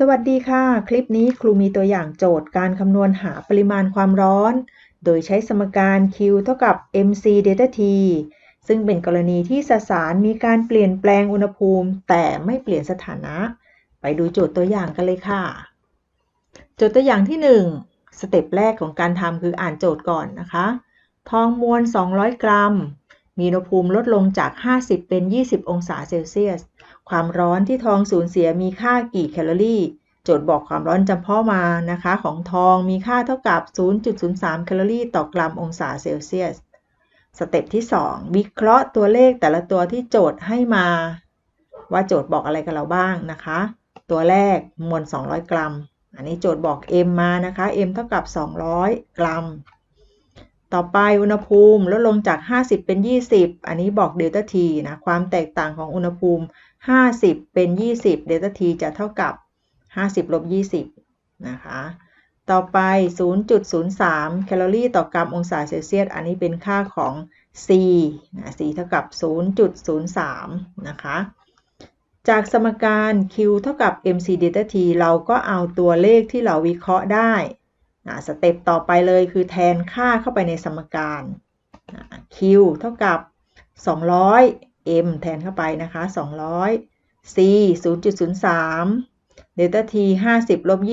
สวัสดีค่ะ คลิปนี้ครูมีตัวอย่างโจทย์การคำนวณหาปริมาณความร้อน โดยใช้สมการ Q เท่ากับ mc delta t ซึ่งเป็นกรณีที่สสารมีการเปลี่ยนแปลงอุณหภูมิ แต่ไม่เปลี่ยนสถานะ ไปดูโจทย์ตัวอย่างกันเลยค่ะ โจทย์ตัวอย่างที่ 1 สเต็ปแรกของการทำคืออ่านโจทย์ก่อนนะคะ ทองมวล 200 กรัม มีอุณหภูมิลดลงจาก 50 เป็น 20 องศาเซลเซียส ความร้อนที่ทองสูญเสียมีค่ากี่แคลอรี่ โจทย์บอกความร้อนจำเพาะมานะคะ ของทองมีค่าเท่ากับ 0.03 แคลอรี่ต่อกรัมองศาเซลเซียส สเต็ปที่ 2 วิเคราะห์ตัวเลขแต่ละตัวที่โจทย์ให้มา ว่าโจทย์บอกอะไรกับเราบ้างนะคะ ตัวแรกมวล 200 กรัม อันนี้โจทย์บอก m มานะคะ m เท่ากับ 200 กรัม ต่อไปอุณหภูมิลดลงจาก 50 เป็น 20 อันนี้บอกเดลต้า t นะ ความแตกต่างของอุณหภูมิ 50 เป็น 20 เดลต้า t จะเท่ากับ 50ลบ20 นะคะ ต่อไป 0.03 แคลอรี่ต่อกรัมองศาเซลเซียส อันนี้เป็นค่าของ C นะ C เท่ากับ 0.03 นะคะ จากสมการ Q เท่ากับ mc delta t เราก็เอาตัวเลขที่เราวิเคราะห์ได้ สเต็ปต่อไปเลยคือแทนค่าเข้าไปในสมการนะ Q เท่ากับ 200 m แทนเข้าไปนะคะ 200 C 0.03 delta t 50ลบ20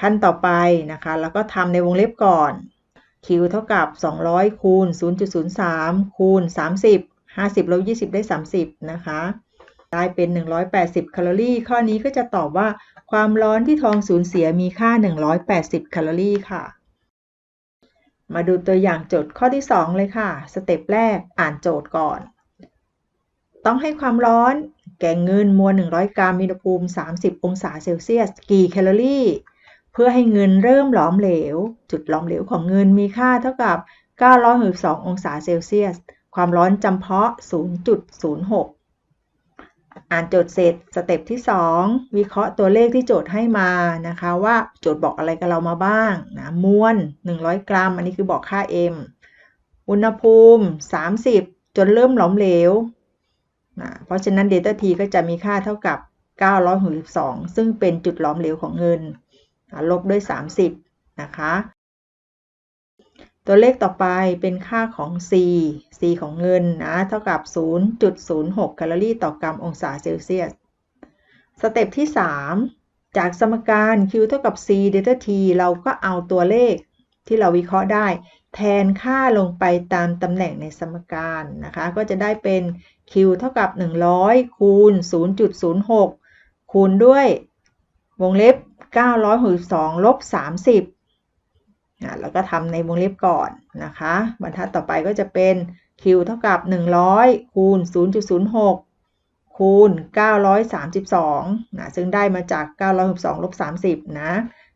ขั้นต่อไปนะคะ แล้วก็ทำในวงเล็บก่อน Q เท่ากับ 200 คูณ 0.03 คูณ 30 50ลบ20 ได้ 30 นะคะ ได้เป็น 180 แคลอรี่ ข้อนี้ก็จะตอบว่า ความร้อนที่ทองสูญเสียมีค่า 180 แคลอรี่ค่ะ มาดูตัวอย่างโจทย์ข้อที่ 2 เลยค่ะ สเต็ปแรกอ่านโจทย์ก่อน ต้องให้ความร้อน แก่เงินมวล 100 กรัมมีอุณหภูมิ 30 องศาเซลเซียส กี่แคลอรี่ เพื่อให้เงินเริ่มหลอมเหลว จุดหลอมเหลวของเงินมีค่าเท่ากับ 962 องศาเซลเซียส ความร้อนจำเพาะ 0.06 อ่านโจทย์เสร็จสเต็ปที่ 2 วิเคราะห์ตัวเลขที่โจทย์ให้มานะคะว่าโจทย์บอกอะไรกับเรามาบ้างนะมวล 100 กรัม อันนี้คือบอกค่า m อุณหภูมิ 30 จนเริ่มหลอมเหลวนะเพราะฉะนั้นเดลต้า t ก็จะมีค่าเท่ากับ 962 ซึ่งเป็นจุดหลอมเหลวของเงินลบด้วย 30 นะคะ ตัวเลขต่อไปเป็นค่าของ C C ของเงินนะ เท่ากับ 0.06 แคลอรี่ต่อกรัมองศาเซลเซียส สเต็ปที่ 3 จากสมการ Q เท่ากับ C เดลต้า T เราก็เอาตัวเลขที่เราวิเคราะห์ได้ แทนค่าลงไปตามตำแหน่งในสมการนะคะ ก็จะได้เป็น Q เท่ากับ 100 คูณ 0.06 คูณด้วยวงเล็บ 962 ลบ 30 นะแล้วก็ทำในวงเล็บก่อนนะคะ บรรทัดต่อไปก็จะเป็น Q เท่ากับ 100 คูณ 0.06 คูณ 932 นะ ซึ่งได้มาจาก 962ลบ30 นะ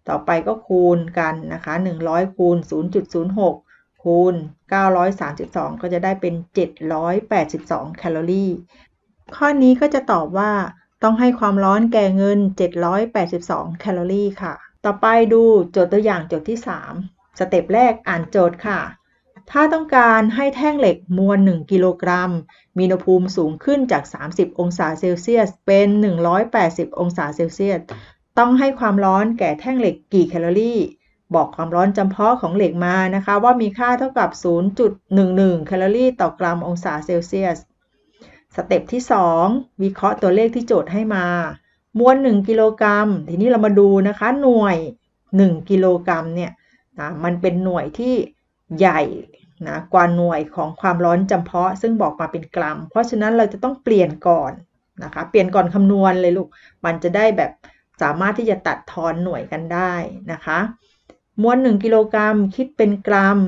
ต่อไปก็คูณกันนะคะ 100 คูณ 0.06 คูณ 932 ก็จะได้เป็น 782 แคลอรี่ ข้อนี้ก็จะตอบว่าต้องให้ความร้อนแก่เงิน 782 แคลอรี่ค่ะ ต่อไปดูโจทย์ตัวอย่างโจทย์ที่ 3 สเต็ปแรกอ่านโจทย์ค่ะ ถ้าต้องการให้แท่งเหล็กมวล 1 กิโลกรัม มีอุณหภูมิสูงขึ้นจาก 30 องศาเซลเซียส เป็น 180 องศาเซลเซียส ต้องให้ความร้อนแก่แท่งเหล็กกี่แคลอรี่ บอกความร้อนจำเพาะของเหล็กมานะคะ ว่ามีค่าเท่ากับ 0.11 แคลอรี่ต่อกรัมองศาเซลเซียส สเต็ปที่ 2 วิเคราะห์ตัวเลขที่โจทย์ให้มา มวล1กิโลกรัม ทีนี้เรามาดูนะคะหน่วย 1 กิโลกรัมเนี่ยนะมันเป็นหน่วยที่ใหญ่นะกว่าหน่วยของความร้อนจำเพาะ ซึ่งบอกมาเป็นกรัม เพราะฉะนั้นเราจะต้องเปลี่ยนก่อนนะคะเปลี่ยนก่อนคำนวณเลยลูก มันจะได้แบบสามารถที่จะตัดทอนหน่วยกันได้นะคะมวล1กิโลกรัมคิดเป็นกรัม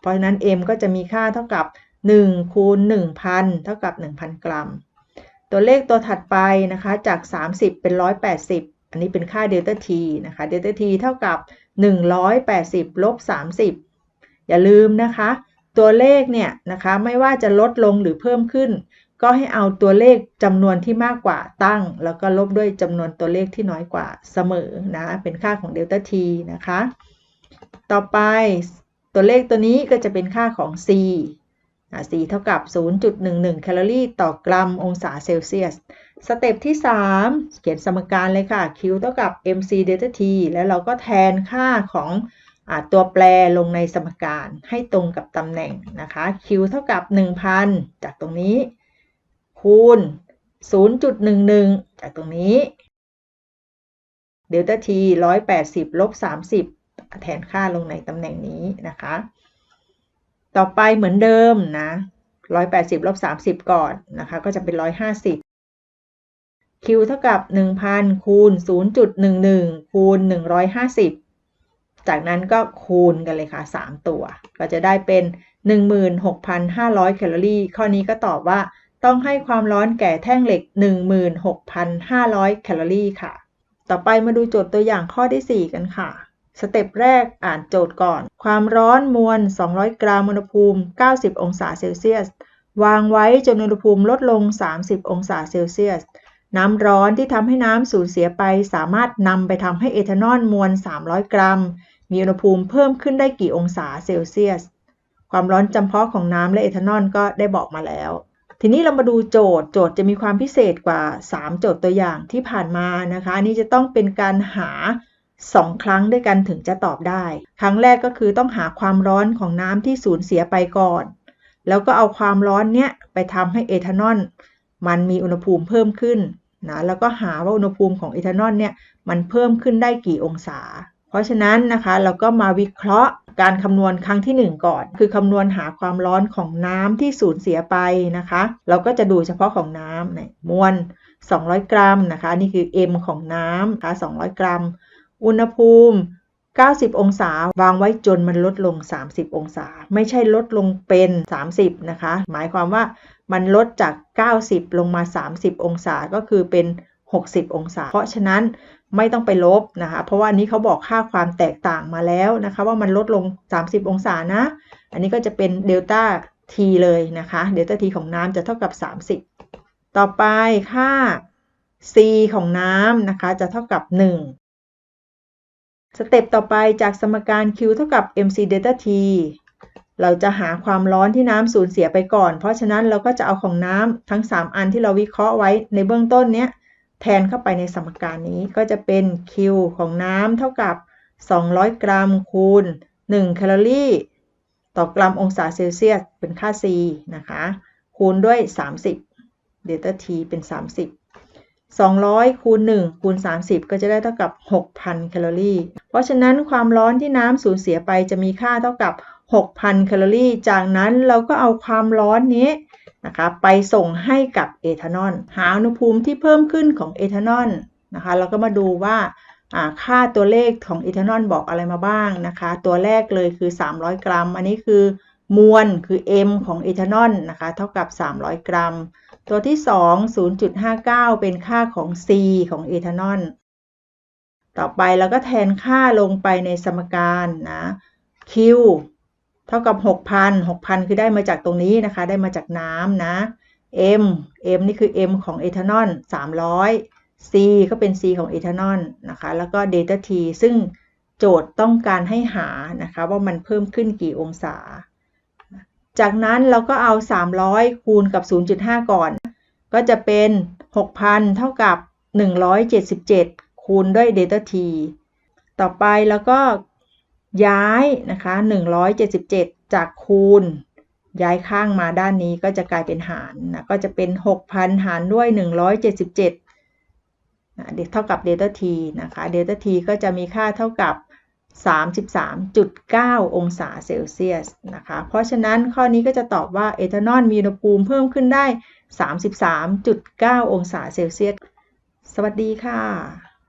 เพราะฉะนั้น m ก็จะมีค่าเท่ากับ1คูณ1,000 เท่ากับ 1,000 กรัม ตัวเลขตัวถัดไปนะคะจาก 30 เป็น 180 อันนี้เป็นค่าเดลต้า t นะคะเดลต้า t เท่ากับ 180ลบ30 อย่าลืมนะคะ ตัวเลขเนี่ยนะคะไม่ว่าจะลดลงหรือเพิ่มขึ้น ก็ให้เอาตัวเลขจำนวนที่มากกว่าตั้ง แล้วก็ลบด้วยจำนวนตัวเลขที่น้อยกว่าเสมอนะเป็นค่าของเดลต้า t นะคะ ต่อไปตัวเลขตัวนี้ก็จะเป็นค่าของ c C เท่ากับ 0.11 แคลอรี่ต่อกรัมองศาเซลเซียส สเต็ปที่ 3 เขียนสมการเลยค่ะ Q เท่ากับ mc delta t แล้วเราก็แทนค่าของอตัวแปรลงในสมการให้ตรงกับตำแหน่งนะคะ Q เท่ากับ 1,000 จากตรงนี้ คูณ 0.11 จากตรงนี้เดลต้า t 180 ลบ 30 แทนค่าลงในตำแหน่งนี้นะคะ ต่อไปเหมือนเดิมนะ180ลบ30ก่อนนะคะ ก็จะเป็น150 Q เท่ากับ1,000คูณ0.11คูณ150จากนั้นก็คูณกันเลยค่ะ3ตัว ก็จะได้เป็น16,500แคลอรี่ ข้อนี้ก็ตอบว่าต้องให้ความร้อนแก่แท่งเหล็ก 16,500 แคลอรี่ค่ะ ต่อไปมาดูโจทย์ตัวอย่างข้อที่ 4 กันค่ะ สเต็ปแรกอ่านโจทย์ก่อน ความร้อนมวล 200 กรัมอุณหภูมิ 90 องศาเซลเซียส วางไว้จนอุณหภูมิลดลง 30 องศาเซลเซียส น้ำร้อนที่ทำให้น้ำสูญเสียไป สามารถนำไปทำให้เอทานอลมวล 300 กรัม มีอุณหภูมิเพิ่มขึ้นได้กี่องศาเซลเซียส ความร้อนจำเพาะของน้ำและเอทานอลก็ได้บอกมาแล้ว ทีนี้เรามาดูโจทย์ โจทย์จะมีความพิเศษกว่า 3 โจทย์ตัวอย่างที่ผ่านมานะคะนนี้จะต้องเป็นการหา 2ครั้งด้วยกันถึงจะตอบได้ ครั้งแรกก็คือต้องหาความร้อนของน้ำที่สูญเสียไปก่อน แล้วก็เอาความร้อนเนี้ยไปทำให้เอทานอลมันมีอุณหภูมิเพิ่มขึ้นนะแล้วก็หาว่าอุณหภูมิของเอทานอลเนี่ยมันเพิ่มขึ้นได้กี่องศา เพราะฉะนั้นนะคะเราก็มาวิเคราะห์การคำนวณครั้งที่ 1 ก่อน คือคำนวณหาความร้อนของน้ำที่สูญเสียไปนะคะ เราก็จะดูเฉพาะของน้ำมวล 200 กรัมนะคะนี่คือ m ของน้ำนะคะ200 กรัม อุณหภูมิ 90 องศาวางไว้จนมันลดลง 30 องศา ไม่ใช่ลดลงเป็น 30 นะคะ หมายความว่ามันลดจาก 90 ลงมา 30 องศาก็คือเป็น 60 องศา เพราะฉะนั้นไม่ต้องไปลบนะคะ เพราะว่านนี้เขาบอกค่าความแตกต่างมาแล้วนะคะ ว่ามันลดลง 30 องศานะ อันนี้ก็จะเป็นเดลต้า t เลยนะคะ เดลต้า t ของน้ำจะเท่ากับ 30 ต่อไปค่า c ของน้ำนะคะจะเท่ากับ 1 สเต็ปต่อไปจากสมการ Q เท่ากับ mc delta t เราจะหาความร้อนที่น้ำสูญเสียไปก่อน เพราะฉะนั้นเราก็จะเอาของน้ำทั้ง 3 อันที่เราวิเคราะห์ไว้ในเบื้องต้นเนี้ยแทนเข้าไปในสมการนี้ก็จะเป็น Q ของน้ำเท่ากับ 200 กรัมคูณ 1 แคลอรี่ ต่อกรัมองศาเซลเซียสเป็นค่า C นะคะ คูณด้วย 30เดลต้า T เป็น 30 200 คูณ 1 คูณ 30 ก็จะได้เท่ากับ 6,000 แคลอรี่ เพราะฉะนั้นความร้อนที่น้ำสูญเสียไปจะมีค่าเท่ากับ 6,000 แคลอรี่ จากนั้นเราก็เอาความร้อนนี้นะคะไปส่งให้กับเอทานอล หาอุณหภูมิที่เพิ่มขึ้นของเอทานอลนะคะเราก็มาดูว่าค่าตัวเลขของเอทานอลบอกอะไรมาบ้างนะคะ ตัวแรกเลยคือ 300 กรัม อันนี้คือมวลคือ m ของเอทานอลนะคะ เท่ากับ 300 กรัม ตัวที่ 2 0.59 เป็นค่าของ c ของเอทานอล ต่อไปเราก็แทนค่าลงไปในสมการนะ q เท่ากับ 6,000 6,000 คือได้มาจากตรงนี้นะคะ ได้มาจากน้ำนะ m m นี่คือ m ของเอทานอล 300 c ก็เป็น c ของเอทานอลนะคะ แล้วก็ delta t ซึ่งโจทย์ต้องการให้หานะคะ ว่ามันเพิ่มขึ้นกี่องศา จากนั้นเราก็เอา 300 คูณกับ 0.5 ก่อน ก็จะเป็น 6,000 เท่ากับ 177 คูณด้วย delta t ต่อไปแล้วก็ย้ายนะคะ 177 จากคูณ ย้ายข้างมาด้านนี้ก็จะกลายเป็นหารนะก็จะเป็น 6,000 หารด้วย 177เท่ากับเดลต้าทีนะคะเดลต้าทีก็จะมีค่าเท่ากับ 33.9 องศาเซลเซียสนะคะ เพราะฉะนั้นข้อนี้ก็จะตอบว่าเอทานอลมีอุณหภูมิเพิ่มขึ้นได้ 33.9 องศาเซลเซียส สวัสดีค่ะ